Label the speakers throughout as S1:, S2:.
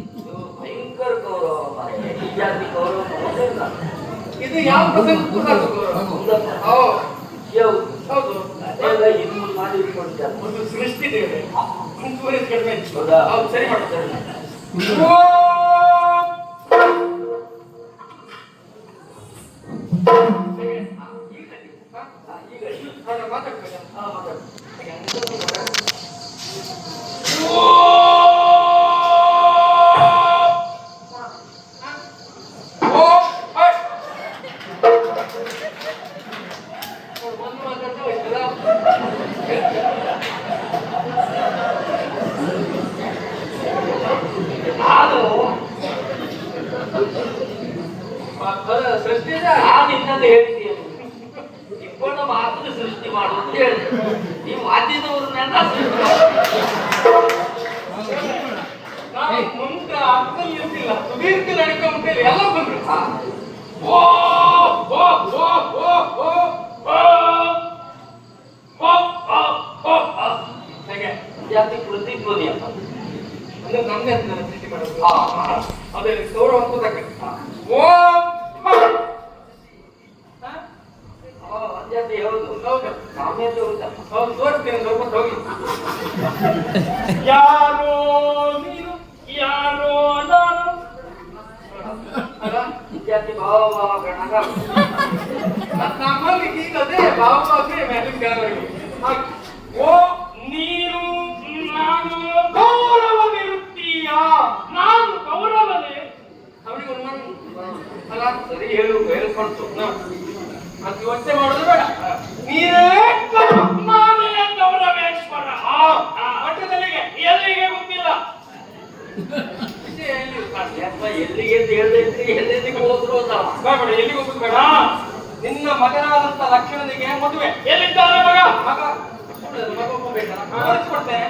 S1: ಇದು ಭಯಂಕರ ಗೌರವ ಮಾರ್ರೆ. ಈ ಜಾತಿ ಗೌರವ ಮೊದಲಿಲ್ಲ.
S2: ಇದು ಯಾವ ಪ್ರಸಂಗಕ್ಕೂ ಸಾಕು ಗೌರವ.
S1: ಹೌದಪ್ಪ.
S2: ಹೌದು
S1: ಹೌದು.
S2: ಹೌದು
S1: ಅದೆಲ್ಲ ಹಿಂದೂ ಮಾಡಿ ಇಟ್ಕೊಂಡಿದ್ದಾರೆ.
S2: ಒಂದು ಸೃಷ್ಟಿ ದೇವತೆ ಕುಂಕುಮ ಕಡಿಮೆ
S1: ಹೌದಾ?
S2: ಹೌದು ಸರಿ ಮಾಡ್ತಾರೆ ಮಾತಾಡ್ಬೇಕಾ
S1: ಹೇಳ್ತೀನಿ ಇಬ್ಬರ ಮಾತನ್ನು ಸೃಷ್ಟಿ ಮಾಡು ಅಂತ ಹೇಳಿದೆ ನೀವು ಮಾತಿನವ್ರನ್ನೆಲ್ಲ ಸೃಷ್ಟಿ ಮಾಡು.
S2: ಮುಂದ ಅಕ್ಕಲ್ ಇರ್ತಿಲ್ಲ. ಸುದೀರ್ಘ ನಡಿಕೆ ಅಂತೇಳಿ ಎಲ್ಲ ಬಂದ್ರು. ಓ ಓ ಓ ಓ ಓ
S1: ಪ್ರತಿಧ್ವನಿ ಅಂತ.
S2: ನಮ್ಗೆ ಸೃಷ್ಟಿ ಮಾಡೋದು. ಅದೇ ಗೌರವ ಅಂತ ಯಾರೋ ನೀನು ಯಾರೋ ನಾನು ಅಲ್ಲ
S1: ಜಾತಿ ಭಾವ ಭಾವ ಗಣಗ
S2: ನಮ್ಮಲ್ಲಿ ಈಗ ಅದೇ ಭಾವ ಭಾವನೆ ಮೇಲಿನ ಗಾಳಿ ಓ ನೀನು ನಾನು ಗೌರವವಿರುತ್ತೀಯ ನಾನು ಗೌರವನೇ ಅವನಿಗೆ ಅನುಮಾನ ಉಂಟು. ಅಲ್ಲ
S1: ಸರಿ ಹೇಳು ಹೇಳ್ಕೊಂತು
S2: ಅದು ಯೋಚನೆ ಮಾಡೋದು ಬೇಡ ನೀನೇ ಗೌರವ, ನಾನೇ ಗೌರವೇಶ್ವರ ಮಟ್ಟದಲ್ಲಿಗೆ ಎಲ್ಲಿಗೆ ಗೊತ್ತಿಲ್ಲ ವಿಷಯ ಎಲ್ಲಿ
S1: ಎಲ್ಲಿ ಅಂತ ಎಲ್ಲೆಲ್ಲಿಗೆ ಹೋದ್ರು ಅಂತ.
S2: ಬೇಡ ಎಲ್ಲಿಗೆ ಹೋಗುದು ಬೇಡ? ನಿನ್ನ ಮಗನಾದಂತ ಲಕ್ಷ್ಮಣನಿಗೆ ಮದುವೆ? ಎಲ್ಲಿದ್ದಾನೆ ಮಗ? ಮಗ ಮಗ? ತೋರಿಸ್ಕೊಡ್ತೇನೆ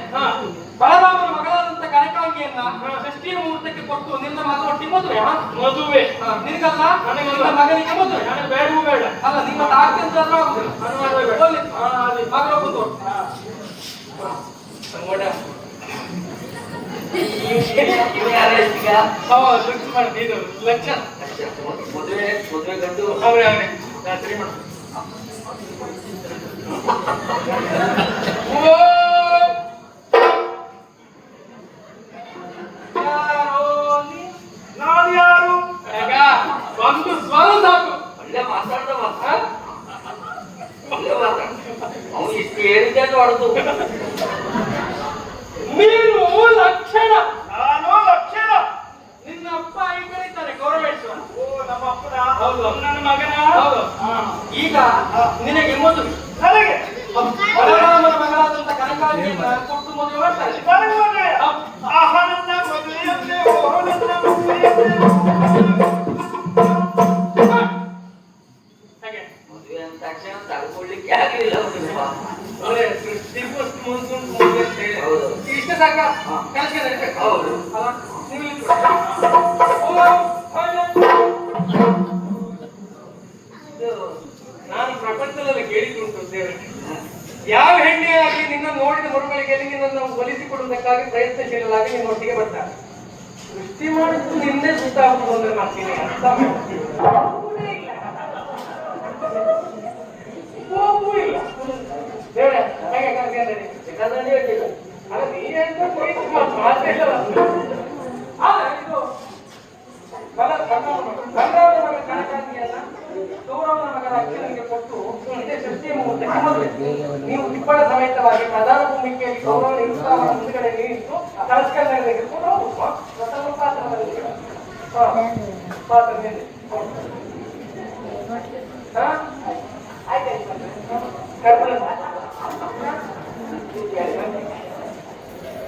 S2: ಬಲರಾಮನ ಮಗಳಾದಂತ ಕನಕಾಂಗಿಯನ್ನ ಷಷ್ಠಿಯ ಮುಹೂರ್ತಕ್ಕೆ ಕೊಟ್ಟು ನಿನ್ನ ಮಗ ಒಟ್ಟಿಗೆ ಮದುವೆ ಮದುವೆ. ನಿನಗಲ್ಲ? ನಿನ್ನ ಮಗನಿಗೆ ಮದುವೆ? ನನಗೆ ಬೇಡವೂ ಬೇಡ. ಅಲ್ಲ ನಿಮ್ಮ ತಾತ್ಯಂತ ಆಗುದಿಲ್ಲ. ಹೋಗ್ಲಿ. ಮಗ ಒಬ್ಬಂದು ದುಡ್ಡು ಮಾಡಿ ಇದು ಲಕ್ಷ
S1: ಮದುವೆ ಮದುವೆ ಗಂಡು
S2: ನಾನು ಯಾರು ಒಂದು ಸ್ವರ ಸಾಕು
S1: ಒಳ್ಳೆ ಮಾತಾಡ್ದ ಮಾತ್ರ ಅವನು ಇಷ್ಟು ಹೇಳಿದ್ದೆ ಹೊಡೆದು
S2: ನನ್ನ ಮಗನ. ಈಗ ನಿನಗೆ ಮೊದಲು ನನಗೆ. ಬಲರಾಮನ ಮಗಳಾದಂತ ಕನಕಾಜಿಯನ್ನು ಕೊಟ್ಟು ಮದುವೆ ಮಾಡ್ತಾರೆ. ಆಹಾರನ್ನ
S1: ಮದುವೆಯಲ್ಲೇ
S2: ಇಷ್ಟ ಸಾಕ? ಕೆಲಸ
S1: ಹೌದು.
S2: ನೋಡಿದ ಮರುಗಳಿಗೆ ನಿನ್ನನ್ನು ಒಲಿಸಿಕೊಡುವುದಕ್ಕಾಗಿ ಪ್ರಯತ್ನಶೀಲರಾಗಿ ಒಟ್ಟಿಗೆ ಬರ್ತಾರೆ. ಸೃಷ್ಟಿ ಮಾಡಿದ್ದು ನಿನ್ನೆ ಸುತ್ತ ಹಾಕುವುದು ಮಾಡ್ತೀನಿ ಅಂತ ಗೌರವನ ಮಗನ ಅಕ್ಕಿ ನನಗೆ ಕೊಟ್ಟು ಇದೇ ಮುಹೂರ್ತಕ್ಕೆ ಮೊದಲು ಅಂಗವಾಗಿ ಪ್ರಧಾನ ಭೂಮಿಕೆಯಲ್ಲಿ ಗೌರವ ನಿರುತ್ಸಾಹ ಮುಂದುಗಡೆ ನೀಡಿದ್ದು ಸಂಸ್ಕರಣೆಗಳಿಗೆ ಕೂಡ ಒಬ್ಬ ಪ್ರಥಮ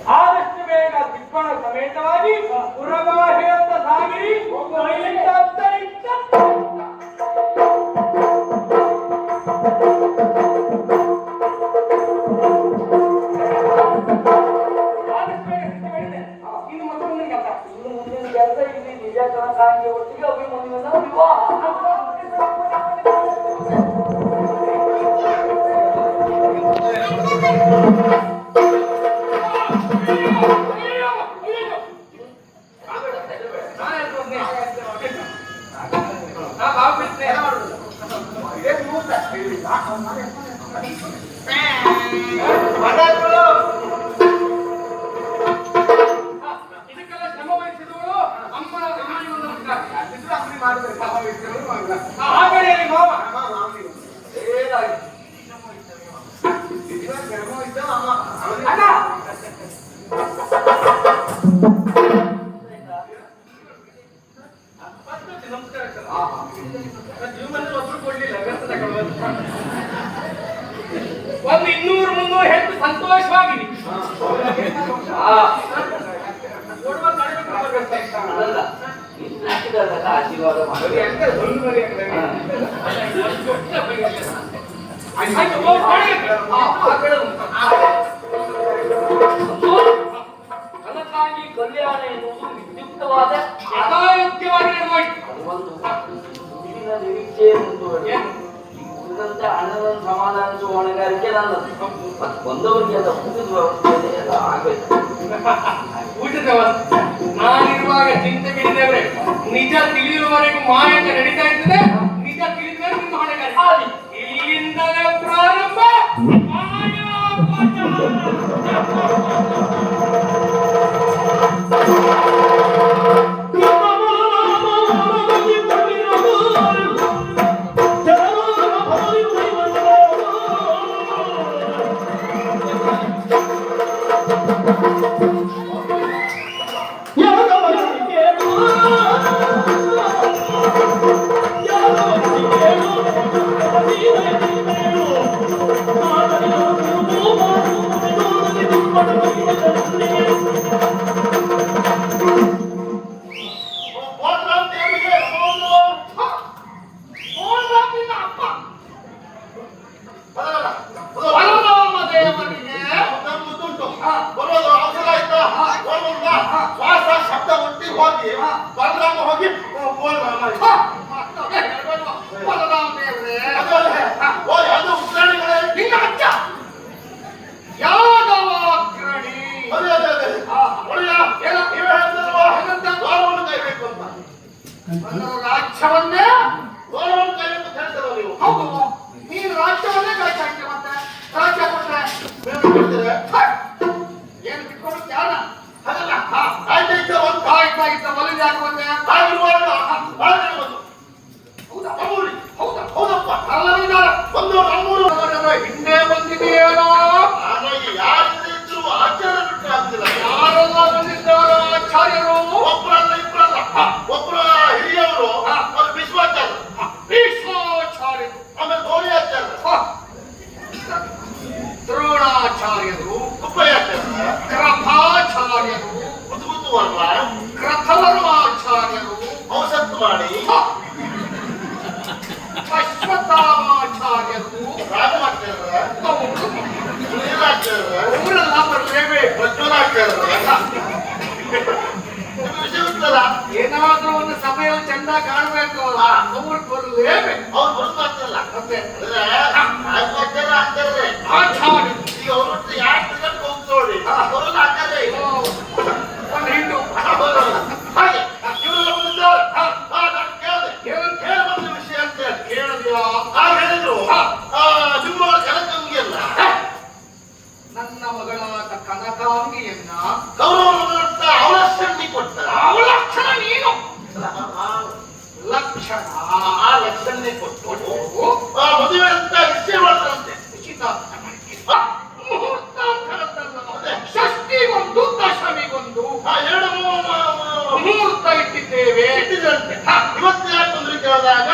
S2: ಆದಷ್ಟು ಬೇಗ ದಿಬ್ಬಣ ಸಮೇತವಾಗಿ ಪುರಗವ ಹೇಳುತ್ತ ಸಾಗಿ
S1: ಒಬ್ಬ
S3: ಒಂದು ಇನ್ನೂರು
S1: ಮುನ್ನೂರು ಹೆಚ್ಚು ಸಂತೋಷವಾಗಿ ಆಶೀರ್ವಾದ ಮಾಡಿ. ಅದಕ್ಕಾಗಿ ಕಲ್ಯಾಣ ಎನ್ನುವುದು ವಿದ್ಯುಕ್ತವಾದ ನಿರೀಕ್ಷೆ ಮುಂದುವರೆದಂತ ಹಣವನ್ನು ಸಮಾಧಾನಿಸುವ ಹೊಣೆಗಾರಿಕೆ ನನ್ನದು. ಮತ್ತು ಬಂದವರಿಗೆ ಅದ ಊಟದ ವ್ಯವಸ್ಥೆ ಎಲ್ಲ ಆಗಬೇಕು.
S3: ಊಟದ ವ್ಯವಸ್ಥೆ. ನಾನಿರುವಾಗ ಚಿಂತೆ ಬಿಡಿದೇವ್ರೆ ನಿಜ ತಿಳಿಯುವವರೆಗೂ ಮಾರಾಟ ನಡೀತಾ ಇರ್ತದೆ. ರಾಜ್ಯವನ್ನೇ ಹೌದು ನೀನು ರಾಜ್ಯವನ್ನೇ ಕಳಿಸಿ ಹಾಕ್ತೀವಿ ಮತ್ತೆ ರಾಜ್ಯ ಕೊಟ್ರೆ ಬೇರೆ ಮಾಡ್ತೀರ ಏನು ಬಿಟ್ಕೊಂಡು ಜ್ಞಾನ ಅದಲ್ಲ
S4: ರಾಜ್ಯ
S3: ಇದ್ದ
S4: ಒಂದು ಕಾಯ್ತಾ
S3: ಇದ್ದ ಒಲಿದ
S4: ಹಾಕುವಂತೆ
S3: ಆಗಿರುವಾಗ
S4: ಆಗಿರುವುದು ಕರಪಾಚಾರ್ಯರು ಕರಪಾಚಾರ್ಯರು
S3: ಕೃತವರ್ಮಾಚಾರ್ಯರು ಔಷತ್ವಾಣಿ ಅಶ್ವತ್ಥಾಮಾಚಾರ್ಯರು
S4: ಊರೆಲ್ಲ ಬರ್ತೇವೆ
S3: ಏನಾದ್ರೂ ಒಂದು ಸಮಯ ಚಂದ ಕಾಣಬೇಕು ಅವ್ರು ಬರ್ಲೇಬೇಕು
S4: ಅವ್ರು ಬರ್ತಾರಲ್ಲ
S3: ಮತ್ತೆ
S4: ಆಚಾರ್ಯ கவர்மெண்ட் யார்
S3: ಅಮೂರ್ತ ಇಟ್ಟಿದ್ದೇವೆ
S4: ಇವತ್ತು ಯಾರು ಬಂದ್ರೆ ಕೇಳಿದಾಗ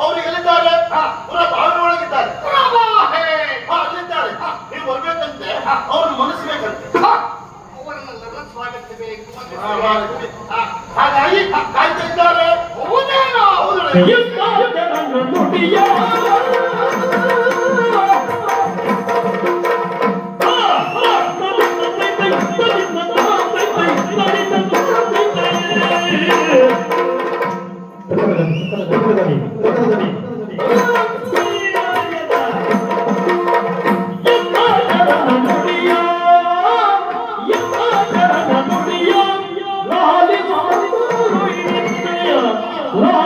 S4: ಅವರು ಎಲ್ಲಿದ್ದಾರೆ ಪುರ ಭಾವನೆ. ಒಳಗಿದ್ದಾರೆ ಅಲ್ಲಿದ್ದಾರೆ. ನೀವು ಬರ್ಬೇಕಂತೆ.
S3: ಅವ್ರ ಮನಸ್ಸು ಬೇಕಂತೆ
S4: ಹಾಗಾಗಿ ಕಾಯ್ತಾ ಇದ್ದಾರೆ.
S3: ಹೌದೇನೋ
S4: Gracias. ওরা